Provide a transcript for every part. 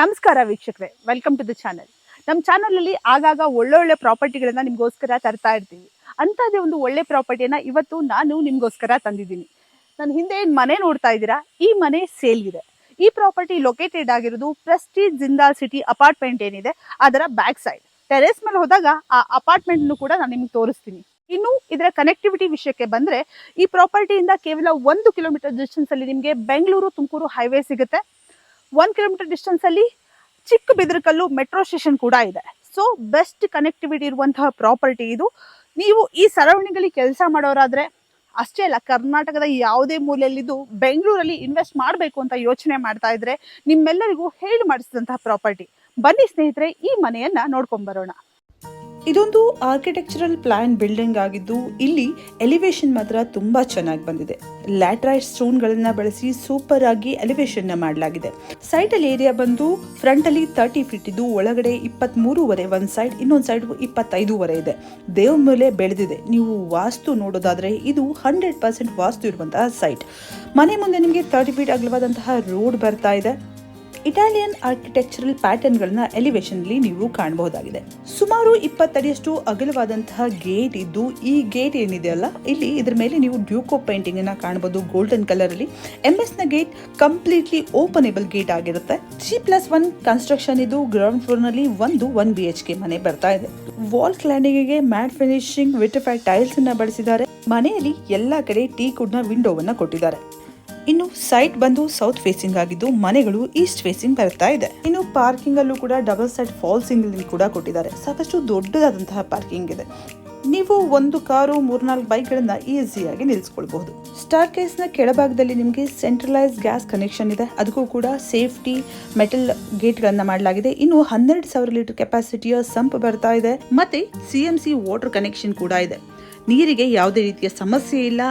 ನಮಸ್ಕಾರ ವೀಕ್ಷಕರೇ welcome to the channel ನಮ್ಮ ಚಾನಲಲ್ಲಿ ಆಗಾಗ ಒಳ್ಳೊಳ್ಳೆ ಪ್ರಾಪರ್ಟಿಗಳನ್ನ ನಿಮಗೋಸ್ಕರ ತರ್ತಾ ಇರ್ತೀವಿ. ಅಂಥದ್ದೇ ಒಂದು ಒಳ್ಳೆ ಪ್ರಾಪರ್ಟಿಯನ್ನ ಇವತ್ತು ನಾನು ನಿಮಗೋಸ್ಕರ ತಂದಿದ್ದೀನಿ. ನನ್ನ ಹಿಂದೆ ಏನು ಮನೆ ನೋಡ್ತಾ ಇದ್ದೀರಾ? ಈ ಮನೆ ಸೇಲ್ ಇದೆ. ಈ ಪ್ರಾಪರ್ಟಿ ಲೊಕೇಟೆಡ್ ಆಗಿರೋದು ಪ್ರೆಸ್ಟೀಜ್ ಜಿಂದಾಲ್ ಸಿಟಿ ಅಪಾರ್ಟ್ಮೆಂಟ್ ಏನಿದೆ, ಅದರ ಬ್ಯಾಕ್ ಸೈಡ್ ಟೆರೆಸ್ ಮೇಲೆ ಹೋದಾಗ ಆ ಅಪಾರ್ಟ್ಮೆಂಟ್ ಕೂಡ ನಾನು ನಿಮ್ಗೆ ತೋರಿಸ್ತೀನಿ. ಇನ್ನು ಇದರ ಕನೆಕ್ಟಿವಿಟಿ ವಿಷಯಕ್ಕೆ ಬಂದ್ರೆ ಈ ಪ್ರಾಪರ್ಟಿಯಿಂದ ಕೇವಲ ಒಂದು ಕಿಲೋಮೀಟರ್ ಡಿಸ್ಟೆನ್ಸ್ ಅಲ್ಲಿ ನಿಮಗೆ ಬೆಂಗಳೂರು ತುಮಕೂರು ಹೈವೇ ಸಿಗುತ್ತೆ. ಒನ್ ಕಿಲೋಮೀಟರ್ ಡಿಸ್ಟೆನ್ಸ್ ಅಲ್ಲಿ ಚಿಕ್ಕ ಬಿದಿರಕಲ್ಲು ಮೆಟ್ರೋ ಸ್ಟೇಷನ್ ಕೂಡ ಇದೆ. ಸೊ ಬೆಸ್ಟ್ ಕನೆಕ್ಟಿವಿಟಿ ಇರುವಂತಹ ಪ್ರಾಪರ್ಟಿ ಇದು. ನೀವು ಈ ಸರೌಂಡಿಂಗ್ ಅಲ್ಲಿ ಕೆಲಸ ಮಾಡೋರಾದ್ರೆ ಅಷ್ಟೇ ಅಲ್ಲ, ಕರ್ನಾಟಕದ ಯಾವುದೇ ಮೂಲೆಯಲ್ಲಿದ್ದು ಬೆಂಗಳೂರಲ್ಲಿ ಇನ್ವೆಸ್ಟ್ ಮಾಡಬೇಕು ಅಂತ ಯೋಚನೆ ಮಾಡ್ತಾ ಇದ್ರೆ ನಿಮ್ಮೆಲ್ಲರಿಗೂ ಹೇಳಿ ಮಾಡಿಸಿದಂತಹ ಪ್ರಾಪರ್ಟಿ ಬನ್ನಿ ಸ್ನೇಹಿತರೆ, ಈ ಮನೆಯನ್ನ ನೋಡ್ಕೊಂಡ್ ಬರೋಣ. ಇದೊಂದು ಆರ್ಕಿಟೆಕ್ಚರಲ್ ಪ್ಲಾನ್ ಬಿಲ್ಡಿಂಗ್ ಆಗಿದ್ದು, ಇಲ್ಲಿ ಎಲಿವೇಶನ್ ಮಾತ್ರ ತುಂಬಾ ಚೆನ್ನಾಗಿ ಬಂದಿದೆ. ಲ್ಯಾಟ್ರೈಟ್ ಸ್ಟೋನ್ಗಳನ್ನ ಬಳಸಿ ಸೂಪರ್ ಆಗಿ ಎಲಿವೇಶನ್ನ ಮಾಡಲಾಗಿದೆ. ಸೈಟ್ ಅಲ್ಲಿ ಏರಿಯಾ ಬಂದು ಫ್ರಂಟ್ ಅಲ್ಲಿ ತರ್ಟಿ ಫೀಟ್ ಇದ್ದು, ಒಳಗಡೆ ಇಪ್ಪತ್ತ್ ಒಂದು ಒಂದ್ ಸೈಡ್ ಇನ್ನೊಂದು ಸೈಡ್ ಇಪ್ಪತ್ತೈದೂವರೆ ಇದೆ. ದೇವ್ರ ಮೇಲೆ ಬೆಳೆದಿದೆ. ನೀವು ವಾಸ್ತು ನೋಡೋದಾದ್ರೆ ಇದು ಹಂಡ್ರೆಡ್ ಪರ್ಸೆಂಟ್ ವಾಸ್ತು ಇರುವಂತಹ ಸೈಟ್ ಮನೆ ಮುಂದೆ ನಿಮಗೆ ತರ್ಟಿ ಫೀಟ್ ಅಗಲವಾದಂತಹ ರೋಡ್ ಬರ್ತಾ ಇದೆ. ಇಟಾಲಿಯನ್ ಆರ್ಕಿಟೆಕ್ಚರಲ್ ಪ್ಯಾಟರ್ನ್ಗಳನ್ನ ಎಲಿವೇಶನ್ ಅಲ್ಲಿ ನೀವು ಕಾಣಬಹುದಾಗಿದೆ. ಸುಮಾರು ಇಪ್ಪತ್ತಡಿಯಷ್ಟು ಅಗಲವಾದಂತಹ ಗೇಟ್ ಇದ್ದು, ಈ ಗೇಟ್ ಏನಿದೆಯಲ್ಲ ಇಲ್ಲಿ ಇದರ ಮೇಲೆ ನೀವು ಡ್ಯೂಕೋ ಪೇಂಟಿಂಗ್ ಅನ್ನ ಕಾಣಬಹುದು ಗೋಲ್ಡನ್ ಕಲರ್ ಅಲ್ಲಿ. ಎಂ ಎಸ್ನ ಗೇಟ್ ಕಂಪ್ಲೀಟ್ಲಿ ಓಪನೇಬಲ್ ಗೇಟ್ ಆಗಿರುತ್ತೆ. ಜಿ ಪ್ಲಸ್ ಒನ್ ಕನ್ಸ್ಟ್ರಕ್ಷನ್ ಇದು ಗ್ರೌಂಡ್ ಫ್ಲೋರ್ನಲ್ಲಿ ಒಂದು ಒನ್ ಬಿ ಎಚ್ ಕೆ ಮನೆ ಬರ್ತಾ ಇದೆ. Wall cladding matte finishing vitrified tiles ಅನ್ನ ಬಳಸಿದ್ದಾರೆ. ಮನೆಯಲ್ಲಿ ಎಲ್ಲಾ ಕಡೆ ಟೀ ಕುಡ್ನ ವಿಂಡೋವನ್ನ ಕೊಟ್ಟಿದ್ದಾರೆ. ಇನ್ನು ಸೈಟ್ ಬಂದು ಸೌತ್ ಫೇಸಿಂಗ್ ಆಗಿದ್ದು ಮನೆಗಳು ಈಸ್ಟ್ ಫೇಸಿಂಗ್ ಬರ್ತಾ ಇದೆ. ಇನ್ನು ಪಾರ್ಕಿಂಗ್ ಅಲ್ಲೂ ಕೂಡ ಡಬಲ್ ಸೈಡ್ ಫಾಲ್ ಸಿಂಗಲ್ ಕೂಡ ಕೊಟ್ಟಿದ್ದಾರೆ. ಸಾಕಷ್ಟು ದೊಡ್ಡದಾದಂತಹ ಪಾರ್ಕಿಂಗ್ ಇದೆ. ನೀವು ಒಂದು ಕಾರು ಮೂರ್ನಾಲ್ಕು ಬೈಕ್ಗಳನ್ನ ಈಸಿಯಾಗಿ ನಿಲ್ಲಿಸ್ಕೊಳ್ಬಹುದು ಸ್ಟಾರ್ ಕೇಸ್ನ ಕೆಳಭಾಗದಲ್ಲಿ ನಿಮಗೆ ಸೆಂಟ್ರಲೈಸ್ ಗ್ಯಾಸ್ ಕನೆಕ್ಷನ್ ಇದೆ. ಅದಕ್ಕೂ ಕೂಡ ಸೇಫ್ಟಿ ಮೆಟಲ್ ಗೇಟ್ ಗಳನ್ನ ಮಾಡಲಾಗಿದೆ. ಇನ್ನು ಹನ್ನೆರಡು ಸಾವಿರ ಲೀಟರ್ ಕೆಪಾಸಿಟಿಯ ಸಂಪ್ ಬರ್ತಾ ಇದೆ. ಮತ್ತೆ ಸಿ ವಾಟರ್ ಕನೆಕ್ಷನ್ ಕೂಡ ಇದೆ. ನೀರಿಗೆ ಯಾವುದೇ ರೀತಿಯ ಸಮಸ್ಯೆ ಇಲ್ಲ.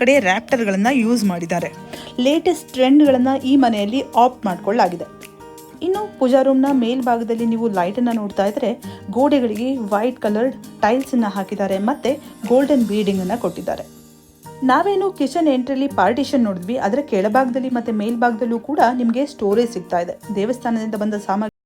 ಕಡೆ ರ್ಯಾಪ್ಟರ್ಗಳನ್ನು ಯೂಸ್ ಮಾಡಿದ್ದಾರೆ. ಲೇಟೆಸ್ಟ್ ಟ್ರೆಂಡ್ಗಳನ್ನು ಈ ಮನೆಯಲ್ಲಿ ಆಪ್ಟ್ ಮಾಡಿಕೊಳ್ಳಲಾಗಿದೆ ಇನ್ನು ಪೂಜಾ ರೂಮ್ನ ಮೇಲ್ಭಾಗದಲ್ಲಿ ನೀವು ಲೈಟನ್ನು ನೋಡ್ತಾ ಇದ್ರೆ ಗೋಡೆಗಳಿಗೆ ವೈಟ್ ಕಲರ್ಡ್ ಟೈಲ್ಸನ್ನು ಹಾಕಿದ್ದಾರೆ ಮತ್ತೆ ಗೋಲ್ಡನ್ ಬೀಡಿಂಗನ್ನು ಕೊಟ್ಟಿದ್ದಾರೆ. ನಾವೇನು ಕಿಚನ್ ಎಂಟ್ರಿಲಿ ಪಾರ್ಟಿಷನ್ ನೋಡಿದ್ವಿ ಅದರ ಕೆಳಭಾಗದಲ್ಲಿ ಮತ್ತೆ ಮೇಲ್ಭಾಗದಲ್ಲೂ ಕೂಡ ನಿಮಗೆ ಸ್ಟೋರೇಜ್ ಸಿಗ್ತಾ ಇದೆ. ದೇವಸ್ಥಾನದಿಂದ ಬಂದ ಸಾಮಗ್ರಿ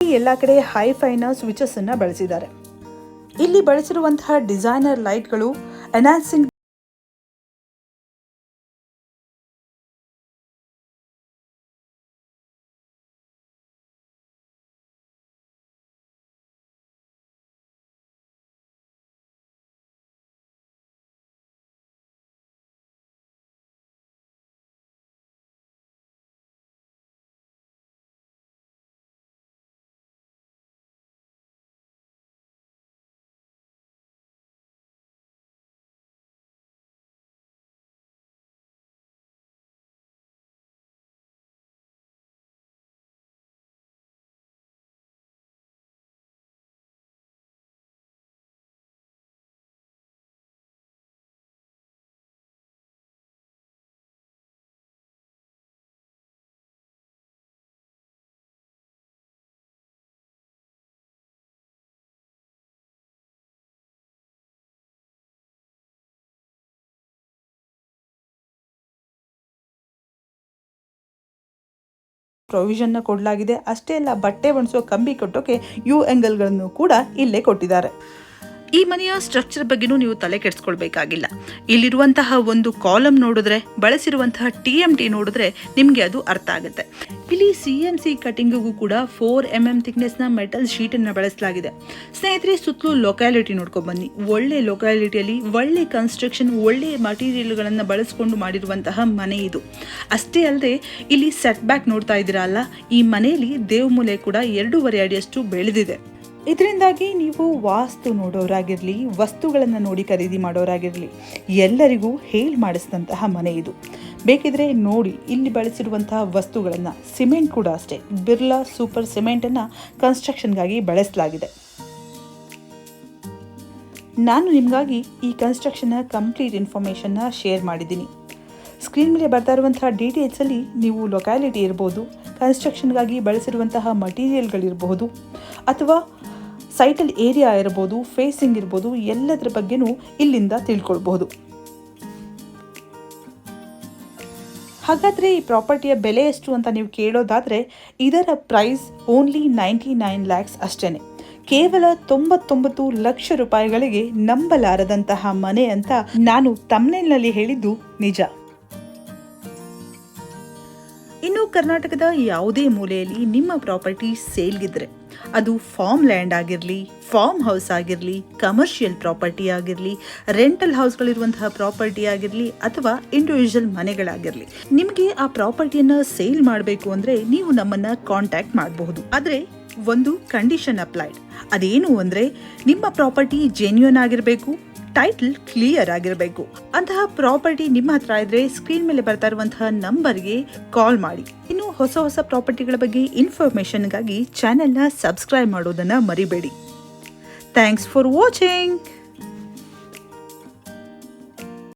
ಎಲ್ಲ ಕಡೆ ಹೈ ಫೈನ ಸ್ವಿಚಸ್ ಅನ್ನ ಬಳಸಿದ್ದಾರೆ. ಇಲ್ಲಿ ಬಳಸಿರುವಂತಹ ಡಿಸೈನರ್ ಲೈಟ್ಗಳು ಎನಾನ್ಸಿಂಗ್ ಪ್ರೊವಿಷನ್ನ ಕೊಡಲಾಗಿದೆ. ಅಷ್ಟೇ ಅಲ್ಲ ಬಟ್ಟೆ ಒಣಸೋ ಕಂಬಿ ಕಟ್ಟೋಕೆ ಯು ಎಂಗಲ್ಗಳನ್ನು ಕೂಡ ಇಲ್ಲೇ ಕೊಟ್ಟಿದ್ದಾರೆ. ಈ ಮನೆಯ ಸ್ಟ್ರಕ್ಚರ್ ಬಗ್ಗೆನೂ ನೀವು ತಲೆ ಕೆಡಿಸ್ಕೊಳ್ಬೇಕಾಗಿಲ್ಲ. ಇಲ್ಲಿರುವಂತಹ ಒಂದು ಕಾಲಮ್ ನೋಡಿದ್ರೆ, ಬಳಸಿರುವಂತಹ ಟಿ ಎಂ ಟಿ ನೋಡಿದ್ರೆ ನಿಮಗೆ ಅದು ಅರ್ಥ ಆಗುತ್ತೆ. ಇಲ್ಲಿ ಸಿ ಎಂ ಸಿ ಕಟಿಂಗಿಗೂ ಕೂಡ ಫೋರ್ ಎಂ ಎಂ ಥಿಕ್ನೆಸ್ನ ಮೆಟಲ್ ಶೀಟನ್ನು ಬಳಸಲಾಗಿದೆ. ಸ್ನೇಹಿತರೆ, ಸುತ್ತಲೂ ಲೊಕ್ಯಾಲಿಟಿ ನೋಡ್ಕೊಂಡು ಬನ್ನಿ. ಒಳ್ಳೆ ಲೊಕ್ಯಾಲಿಟಿಯಲ್ಲಿ ಒಳ್ಳೆ ಕನ್ಸ್ಟ್ರಕ್ಷನ್ ಒಳ್ಳೆ ಮಟೀರಿಯಲ್ಗಳನ್ನು ಬಳಸ್ಕೊಂಡು ಮಾಡಿರುವಂತಹ ಮನೆ ಇದು. ಅಷ್ಟೇ ಅಲ್ಲದೆ ಇಲ್ಲಿ ಸೆಟ್ ಬ್ಯಾಕ್ ನೋಡ್ತಾ ಇದ್ದೀರಾ ಅಲ್ಲ? ಈ ಮನೆಯಲ್ಲಿ ದೇವಮೂಲೆ ಕೂಡ ಎರಡೂವರೆ ಅಡಿಯಷ್ಟು ಬೆಳೆದಿದೆ. ಇದರಿಂದಾಗಿ ನೀವು ವಾಸ್ತು ನೋಡೋರಾಗಿರಲಿ, ವಸ್ತುಗಳನ್ನು ನೋಡಿ ಖರೀದಿ ಮಾಡೋರಾಗಿರಲಿ, ಎಲ್ಲರಿಗೂ ಹೇಳಿ ಮಾಡಿಸಿದಂತಹ ಮನೆ ಇದು. ಬೇಕಿದ್ರೆ ನೋಡಿ, ಇಲ್ಲಿ ಬಳಸಿರುವಂತಹ ವಸ್ತುಗಳನ್ನು, ಸಿಮೆಂಟ್ ಕೂಡ ಅಷ್ಟೇ. ಬಿರ್ಲಾ ಸೂಪರ್ ಸಿಮೆಂಟನ್ನು ಕನ್ಸ್ಟ್ರಕ್ಷನ್ಗಾಗಿ ಬಳಸಲಾಗಿದೆ. ನಾನು ನಿಮಗಾಗಿ ಈ ಕನ್ಸ್ಟ್ರಕ್ಷನ್ನ ಕಂಪ್ಲೀಟ್ ಇನ್ಫಾರ್ಮೇಷನ್ನ ಶೇರ್ ಮಾಡಿದ್ದೀನಿ. ಸ್ಕ್ರೀನ್ ಮೇಲೆ ಬರ್ತಾ ಇರುವಂತಹ ಡೀಟೇಲ್ಸಲ್ಲಿ ನೀವು ಲೊಕ್ಯಾಲಿಟಿ ಇರ್ಬೋದು, ಕನ್ಸ್ಟ್ರಕ್ಷನ್ಗಾಗಿ ಬಳಸಿರುವಂತಹ ಮಟೀರಿಯಲ್ಗಳಿರ್ಬೋದು ಅಥವಾ ಸೈಟಲ್ ಏರಿಯಾ ಇರ್ಬೋದು ಫೇಸಿಂಗ್ ಇರ್ಬೋದು, ಎಲ್ಲದರ ಬಗ್ಗೆನೂ ಇಲ್ಲಿಂದ ತಿಳ್ಕೊಳ್ಬಹುದು. ಹಾಗಾದರೆ ಈ ಪ್ರಾಪರ್ಟಿಯ ಬೆಲೆ ಎಷ್ಟು ಅಂತ ನೀವು ಕೇಳೋದಾದರೆ, ಇದರ price only ninety nine lakhs ಅಷ್ಟೇ ಕೇವಲ ತೊಂಬತ್ತೊಂಬತ್ತು ಲಕ್ಷ ರೂಪಾಯಿಗಳಿಗೆ ನಂಬಲಾರದಂತಹ ಮನೆ ಅಂತ ನಾನು ತಮ್ನೆಲ್ನಲ್ಲಿ ಹೇಳಿದ್ದು ನಿಜ. ಇನ್ನು ಕರ್ನಾಟಕದ ಯಾವುದೇ ಮೂಲೆಯಲ್ಲಿ ನಿಮ್ಮ ಪ್ರಾಪರ್ಟಿ ಸೇಲ್ಗಿದ್ರೆ ಅದು ಫಾರ್ಮ್ ಲ್ಯಾಂಡ್ ಆಗಿರಲಿ ಫಾರ್ಮ್ ಹೌಸ್ ಆಗಿರಲಿ ಕಮರ್ಷಿಯಲ್ ಪ್ರಾಪರ್ಟಿ ಆಗಿರಲಿ ರೆಂಟಲ್ ಹೌಸ್ಗಳಿರುವಂತಹ ಪ್ರಾಪರ್ಟಿ ಆಗಿರಲಿ ಅಥವಾ ಇಂಡಿವಿಜುವಲ್ ಮನೆಗಳಾಗಿರಲಿ. ನಿಮಗೆ ಆ ಪ್ರಾಪರ್ಟಿಯನ್ನು ಸೇಲ್ ಮಾಡಬೇಕು ಅಂದರೆ ನೀವು ನಮ್ಮನ್ನು ಕಾಂಟ್ಯಾಕ್ಟ್ ಮಾಡಬಹುದು. ಆದರೆ ಒಂದು ಕಂಡೀಷನ್ ಅಪ್ಲೈಡ್ ಅದೇನು ಅಂದರೆ ನಿಮ್ಮ ಪ್ರಾಪರ್ಟಿ ಜೆನ್ಯೂನ್ ಆಗಿರಬೇಕು ಟೈಟಲ್ ಕ್ಲಿಯರ್ ಆಗಿರಬೇಕು. ಅಂತಹ ಪ್ರಾಪರ್ಟಿ ನಿಮ್ಮ ಹತ್ರ ಇದ್ರೆ ಸ್ಕ್ರೀನ್ ಮೇಲೆ ಬರ್ತಾ ಇರುವಂತಹ ನಂಬರ್ಗೆ ಕಾಲ್ ಮಾಡಿ. ಇನ್ನು ಹೊಸ ಹೊಸ ಪ್ರಾಪರ್ಟಿಗಳ ಬಗ್ಗೆ ಇನ್ಫಾರ್ಮೇಶನ್ಗಾಗಿ ಚಾನೆಲ್ನ ಸಬ್ಸ್ಕ್ರೈಬ್ ಮಾಡೋದನ್ನ ಮರಿಬೇಡಿ. Thanks for watching